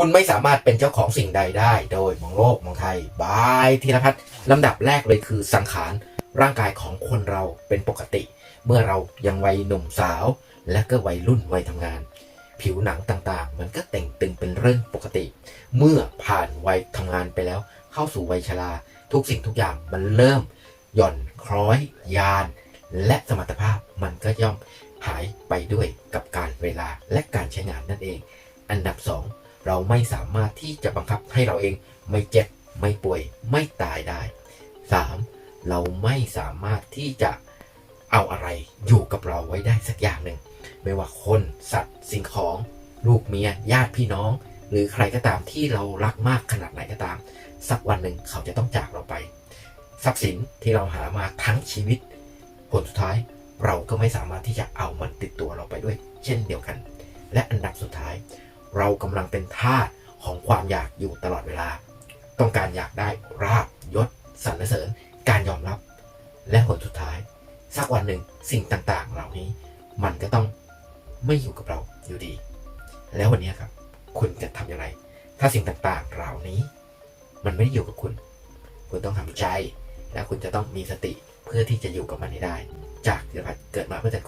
คุณไม่สามารถเป็นเจ้าของสิ่งใดได้ โดยมองโลกมองไทยบายธีรพัฒน์ลำดับแรกเลยคือสังขารร่างกายของคนเราเป็นปกติ เมื่อเรายังวัยหนุ่มสาว และก็วัยรุ่นวัยทำงาน ผิวหนังต่างๆ มันก็เต่งตึงเป็นเรื่องปกติ เมื่อผ่านวัยทำงานไปแล้ว เข้าสู่วัยชราทุกสิ่งทุกอย่างมันเริ่ม หย่อนคล้อย ยาน และสมรรถภาพมันก็ย่อมหายไปด้วยกับการเวลาและการใช้งานนั่นเอง อันดับสอง เราไม่สามารถที่จะบังคับให้เราเองไม่เจ็บไม่ป่วยไม่ตายได้ 3. เราไม่สามารถที่จะเอาอะไรอยู่กับเราไว้ได้สักอย่างหนึ่ง ไม่ว่าคนสัตว์สิ่งของ ลูกเมีย ญาติพี่น้อง หรือใครก็ตามที่เรารักมากขนาดไหนก็ตาม สักวันหนึ่งเขาจะต้องจากเราไป ทรัพย์สินที่เราหามาทั้งชีวิต ผลสุดท้ายเราก็ไม่สามารถที่จะเอามันติดตัวเราไปด้วย เช่นเดียวกัน และอันดับสุดท้าย เรากำลังเป็นทาสของความอยากอยู่ตลอดเวลา ต้องการอยากได้ราบยศสรรเสริญ การยอมรับ และผลสุดท้าย สักวันหนึ่งสิ่งต่างๆ เหล่านี้ มันก็ต้องไม่อยู่กับเราอยู่ดี แล้ววันนี้ครับ คุณจะทำอย่างไร ถ้าสิ่งต่างๆ เหล่านี้ มันไม่ได้อยู่กับคุณ คุณต้องทำใจ และคุณจะต้องมีสติเพื่อที่จะอยู่กับมันให้ได้ จากธีรพัฒเกิดมาเพื่อแต่คุณเกิดมาเพื่อเป็นปัด